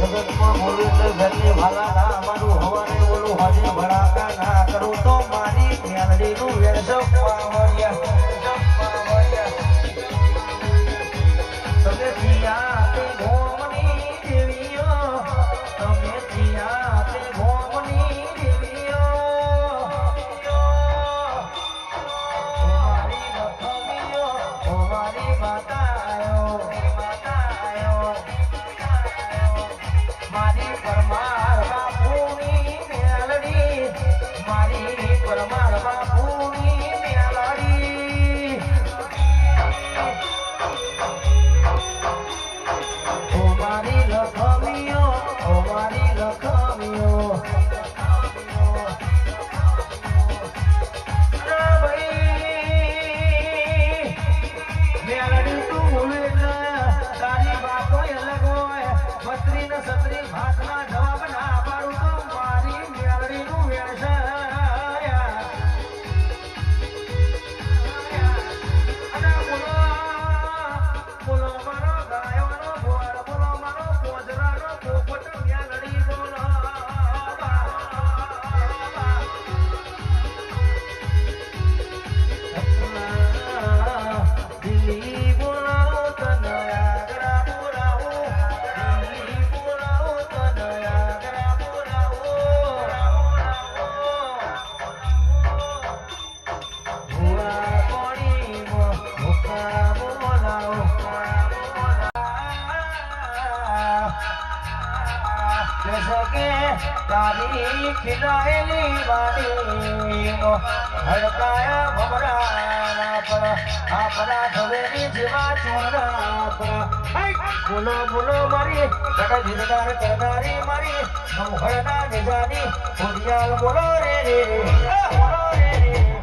જગતમાં બોલું તો ઘરની ભાલા ના અમારું હવાને બોલું હજી કરું તો મારી જ્ઞાનડીનું વેરસો પાવરિયા પત્રી ને સત્રી ભાતના તારી ખીલાયેલી વાડીનો હડકાયા ભમરાના પર. આપણા ધવેની જેવા ચોરના પર. બોલો બોલો મારી કટ જીરદાર કરનારી મારી સંભળના નિજાની ખોડિયાલ બોલો રે રે બોલો રે રે.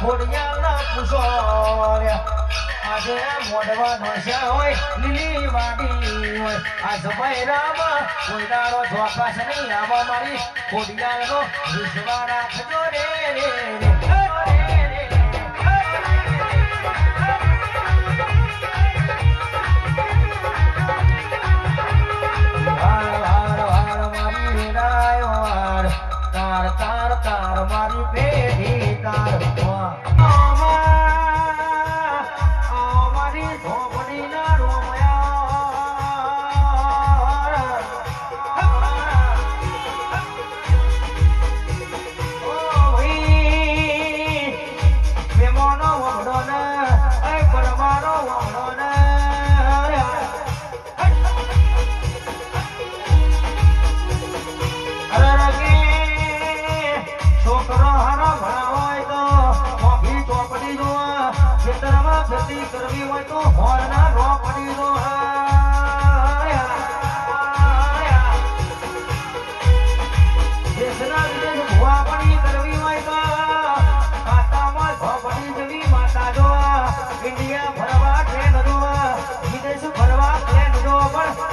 ખોડિયાના કુસોર્યા આજે મોડવાનો છે હોય, લીલી વાડી હોય. આ જમૈરામાં કોઈડારો જોપાસ નહીં આવા મારી ખોડિયાનો વિશ્વા રાખજો રે.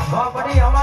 પડી અમારે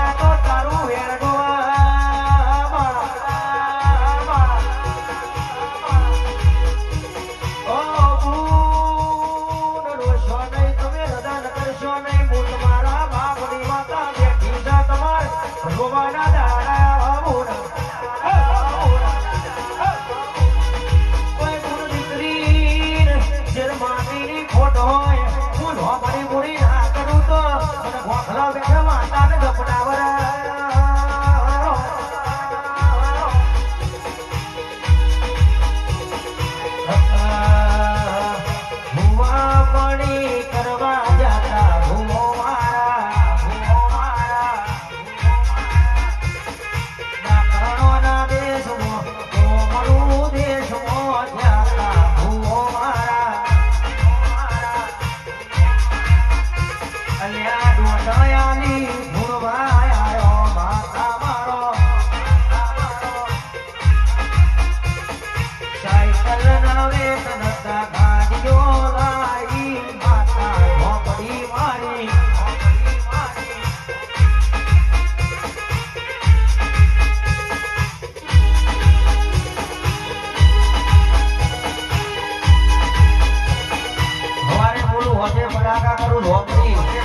ડાકા કરું નોકરી.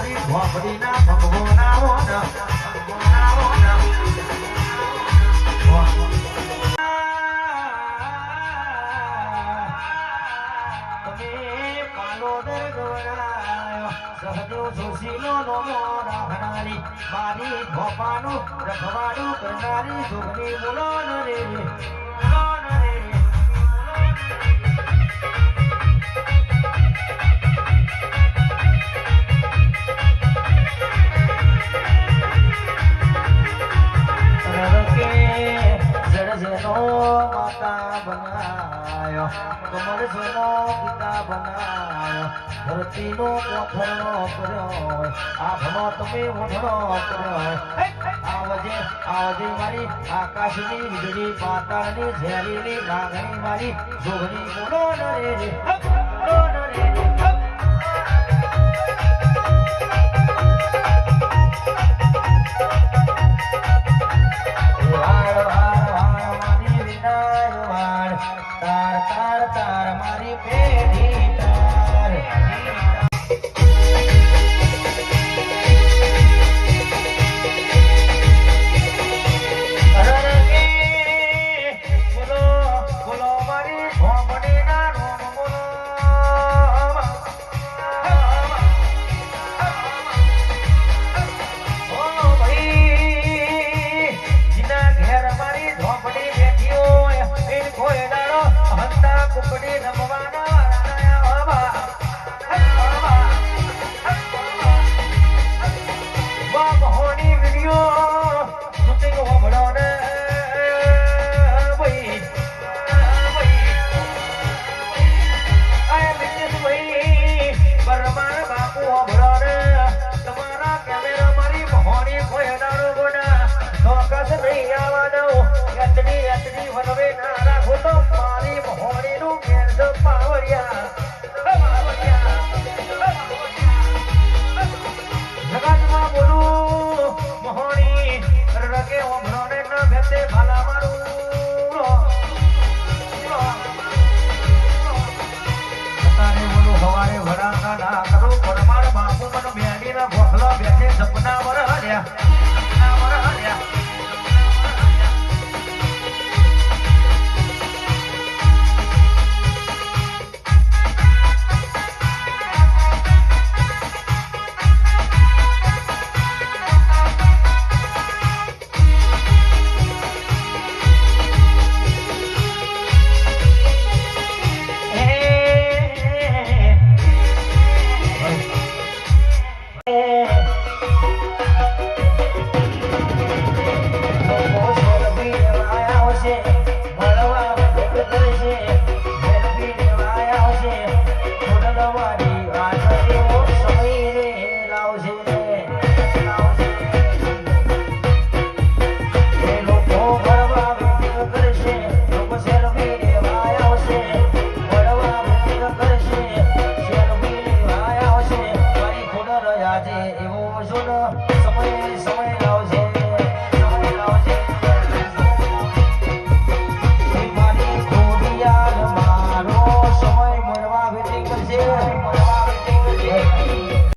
તારી ભોપડીના ભગવાના ઓના મારી ભોપાનું રખવાડું કરનારી સુખની બોલો રે ધરતીનો ઓઠણો કર્યો આભનો તમે ઓઠણો કર્યો આવજે આવજે મારી આકાશની વીજળી પાતાળની ઝેરીની લાગણી મારી જોગણી બોલો નરે તાર તાર મારી પેઢી Thank you. મારે વરાના ના કરો પરમાર બાપુ મન બેડી ના ભોખલો બેઠે સપના વર હર્યા, સપના વર હર્યા.